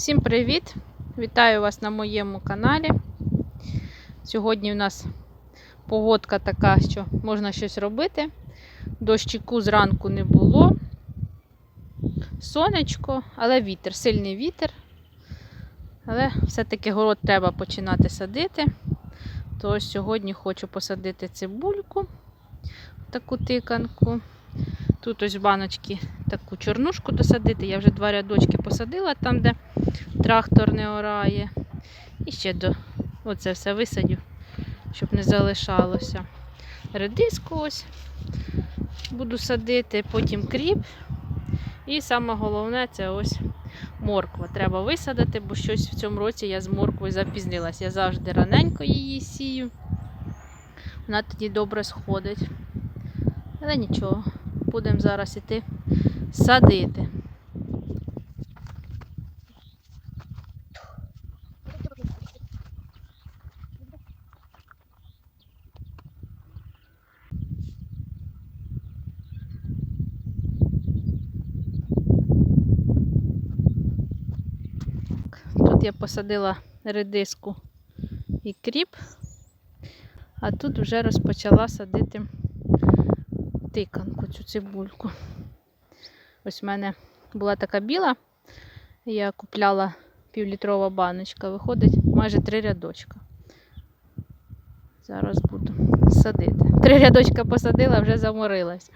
Всім привіт! Вітаю вас на моєму каналі. Сьогодні у нас погодка така, що можна щось робити. Дощику зранку не було. Сонечко, але вітер, сильний вітер. Але все-таки город треба починати садити. Тож сьогодні хочу посадити цибульку, таку тиканку. Тут ось баночки таку чорнушку досадити. Я вже два рядочки посадила там, де трактор не орає. І ще до оце все висадю, щоб не залишалося. Редиску ось буду садити, потім кріп. І саме головне це ось морква. Треба висадити, бо щось в цьому році я з морквою запізнилась. Я завжди раненько її сію. Вона тоді добре сходить. Але нічого, будемо зараз іти садити. Тут я посадила редиску і кріп, а тут вже розпочала садити тиканку, цю цибульку. Ось в мене була така біла, я купляла півлітрова баночка, виходить майже три рядочка. Зараз буду садити. Три рядочка посадила, вже заморилась.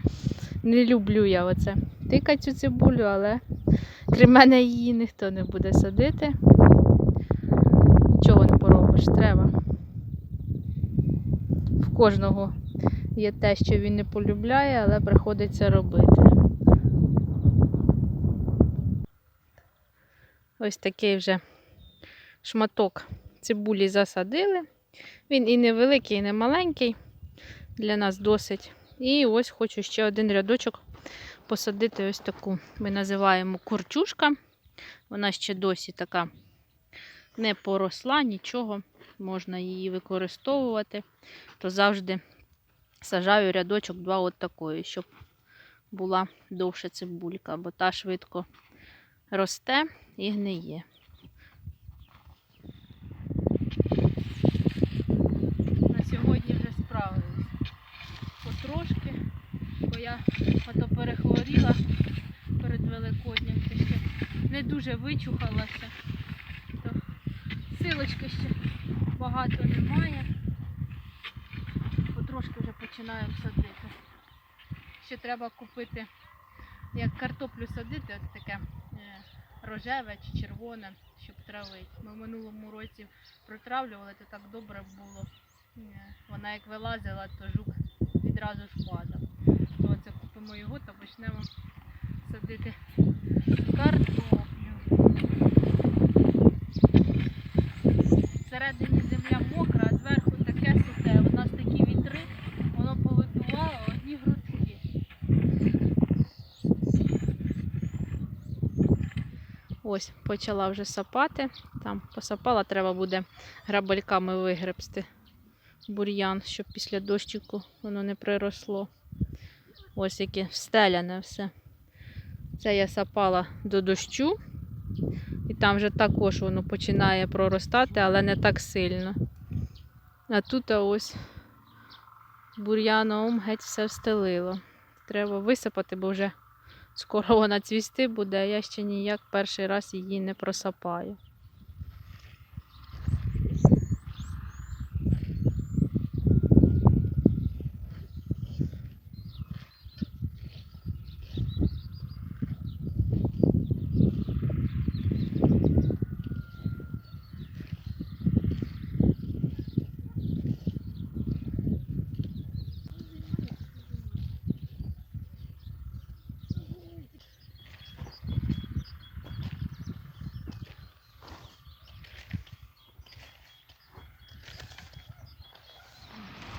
Не люблю я оце тикати цю цибулю, але крім мене її ніхто не буде садити. Не поробиш, треба. В кожного є те, що він не полюбляє, але приходиться робити. Ось такий вже шматок цибулі засадили. Він і невеликий, і не маленький. Для нас досить. І ось хочу ще один рядочок посадити ось таку. Ми називаємо курчушка. Вона ще досі така не поросла, нічого. Можна її використовувати. То завжди сажаю рядочок два от такої, щоб була довша цибулька, бо та швидко росте і гниє. На сьогодні вже справились потрошки, бо я ото перехворіла перед Великоднем, ще не дуже вичухалася, силочки ще багато немає. Потрошки вже починаємо садити. Ще треба купити, як картоплю садити, от таке е, рожеве чи червоне, щоб травити. Ми в минулому році протравлювали, то так добре було. Е, Вона як вилазила, то жук відразу ж падав. То це купимо його та почнемо садити Ось почала вже сапати. Там посапала, треба буде грабельками вигребсти бур'ян, щоб після дощику воно не приросло. Ось яке встеляне все. Це я сапала до дощу. І там вже також воно починає проростати, але не так сильно. А тут ось бур'яном геть все встелило. Треба висипати, бо вже скоро вона цвісти буде, а я ще ніяк перший раз її не просапаю.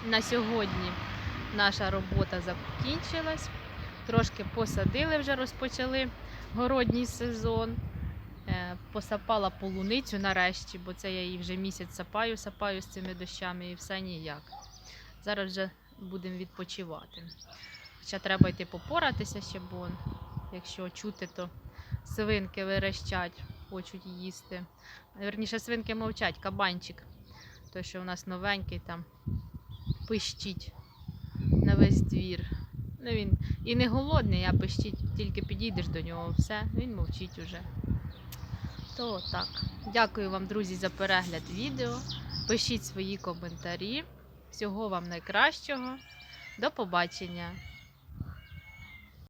На сьогодні наша робота закінчилась. Трошки посадили, вже розпочали городній сезон. Е, Посапала полуницю нарешті, бо це я її вже місяць сапаю, сапаю з цими дощами і все ніяк. Зараз вже будемо відпочивати. Ще треба йти попоратися ще, бо якщо чути, то свинки верещать. хочуть їсти. Верніше, свинки мовчать, кабанчик. Той, що у нас новенький там пищить на весь двір. Ну, він і не голодний, а пищить, тільки підійдеш до нього, все, він мовчить уже. То так. Дякую вам, друзі, за перегляд відео. Пишіть свої коментарі. Всього вам найкращого. До побачення!